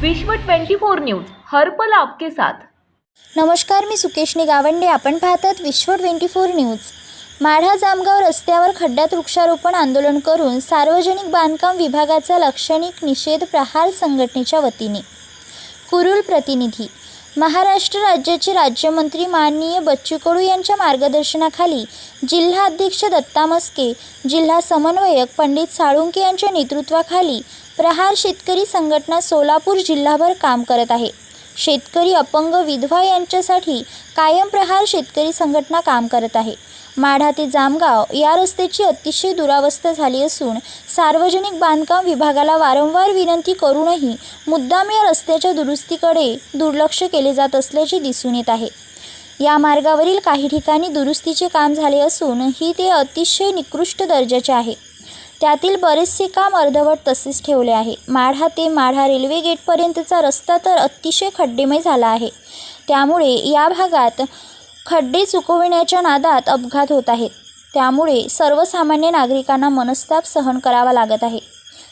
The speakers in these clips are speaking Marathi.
विश्व 24 न्यूज हर्पल आपके साथ. नमस्कार मी सुकेशनी गावंडे आपण पाहतात Vishwa twenty four news. Madha Jamgaon रस्त्यावर खड्ड्यात वृक्षारोपण आंदोलन करून सार्वजनिक बांधकाम विभागाचा लाक्षणिक निषेध प्रहार संघटनेच्या वतीने. कुरुल प्रतिनिधी महाराष्ट्र राज्याचे राज्यमंत्री माननीय बच्चू कडू यांच्या मार्गदर्शनाखाली जिल्हा अध्यक्ष दत्ता मस्के जिल्हा समन्वयक पंडित साळुंके यांच्या नेतृत्वाखाली प्रहार शेतकरी संघटना सोलापूर जिल्हाभर काम करत आहे. शेतकरी अपंग विधवा यांच्यासाठी कायम प्रहार शेतकरी संघटना काम करत आहे. माढा ते जामगाव या रस्त्याची अतिशय दुरावस्था झाली असून सार्वजनिक बांधकाम विभागाला वारंवार विनंती करूनही मुद्दाम या रस्त्याच्या दुरुस्तीकडे दुर्लक्ष केले जात असल्याचे दिसून येत आहे. या मार्गावरील काही ठिकाणी दुरुस्तीचे काम झाले असून ही ते अतिशय निकृष्ट दर्जाचे आहे. त्यातील बरेचसे काम अर्धवट तसेच ठेवले आहे. माढा ते माढा रेल्वे गेटपर्यंतचा रस्ता तर अतिशय खड्डेमय झाला आहे. त्यामुळे या भागात खड्डे चुकविण्याच्या नादात अपघात होत आहेत. त्यामुळे सर्वसामान्य नागरिकांना मनस्ताप सहन करावा लागत आहे.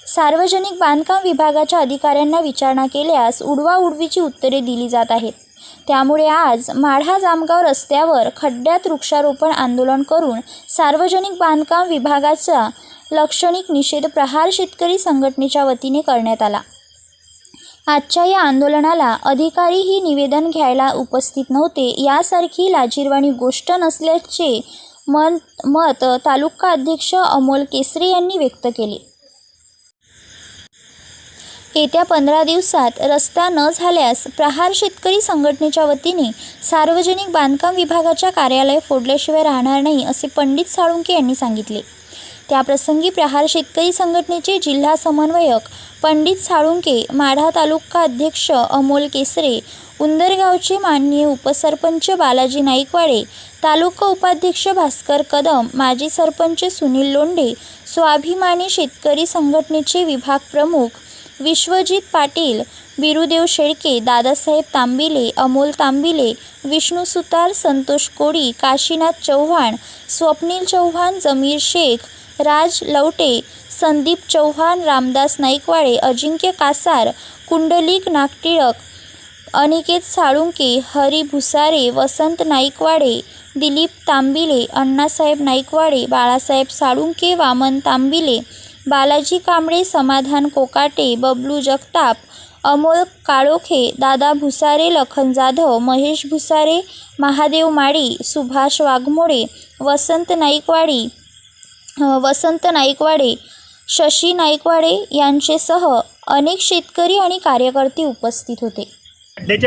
सार्वजनिक बांधकाम विभागाच्या अधिकाऱ्यांना विचारणा केल्यास उडवाउडवीची उत्तरे दिली जात आहेत. त्यामुळे आज माढा जामगाव रस्त्यावर खड्ड्यात वृक्षारोपण आंदोलन करून सार्वजनिक बांधकाम विभागाचा लक्षणिक निषेध प्रहार शेतकरी संघटनेच्या वतीने करण्यात आला. आजच्या या आंदोलनाला अधिकारीही निवेदन घ्यायला उपस्थित नव्हते. यासारखी लाजीरवाणी गोष्ट नसल्याचे मन मत तालुका अध्यक्ष अमोल केसरे यांनी व्यक्त केले. येत्या पंधरा दिवसात रस्ता न झाल्यास प्रहार शेतकरी संघटनेच्या वतीने सार्वजनिक बांधकाम विभागाच्या कार्यालय फोडल्याशिवाय राहणार नाही असे पंडित साळुंके यांनी सांगितले. त्याप्रसंगी प्रहार शेतकरी संघटनेचे जिल्हा समन्वयक पंडित साळुंके माढा तालुका अध्यक्ष अमोल केसरे उंदरगावचे माननीय उपसरपंच बालाजी नाईकवाडे तालुका उपाध्यक्ष भास्कर कदम माजी सरपंच सुनील लोंढे स्वाभिमानी शेतकरी संघटनेचे विभाग प्रमुख विश्वजित पाटील बिरुदेव शेळके दादासाहेब तांबिले अमोल तांबिले विष्णू सुतार संतोष कोडी काशीनाथ चव्हाण स्वप्नील चव्हाण जमीर शेख राज लवटे संदीप चव्हाण रामदास नाईकवाडे अजिंक्य कासार कुंडलिक नागटिळक अनिकेत साळुंके हरी भुसारे वसंत नाईकवाडे दिलीप तांबिले अण्णासाहेब नाईकवाडे बाळासाहेब साळुंके वामन तांबिले बालाजी कांबळे समाधान कोकाटे बबलू जगताप अमोल काळोखे दादा भुसारे लखन जाधव महेश भुसारे महादेव माळी सुभाष वाघमोडे वसंत नाईकवाडी वसंत नाईकवाडे शशी नाईकवाडे यांचेसह अनेक शेतकरी आणि कार्यकर्ते उपस्थित होते.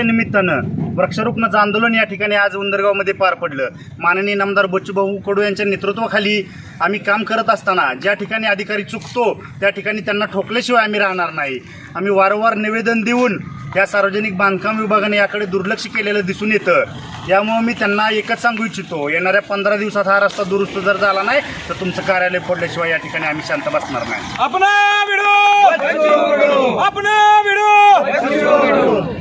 निमित्तानं वृक्षारोपणाचं आंदोलन या ठिकाणी आज उंदरगावमध्ये पार पडलं. माननीय नामदार बच्चूभाऊ कडू यांच्या नेतृत्वाखाली आम्ही काम करत असताना ज्या ठिकाणी अधिकारी चुकतो त्या ठिकाणी त्यांना ठोकल्याशिवाय आम्ही राहणार नाही. आम्ही वारंवार निवेदन देऊन या सार्वजनिक बांधकाम विभागाने याकडे दुर्लक्ष केलेलं दिसून येतं. यामुळं मी त्यांना एकच सांगू इच्छितो येणाऱ्या पंधरा दिवसात हा रस्ता दुरुस्त जर झाला नाही तर तुमचं कार्यालय फोडल्याशिवाय या ठिकाणी आम्ही शांत बसणार नाही. भिडो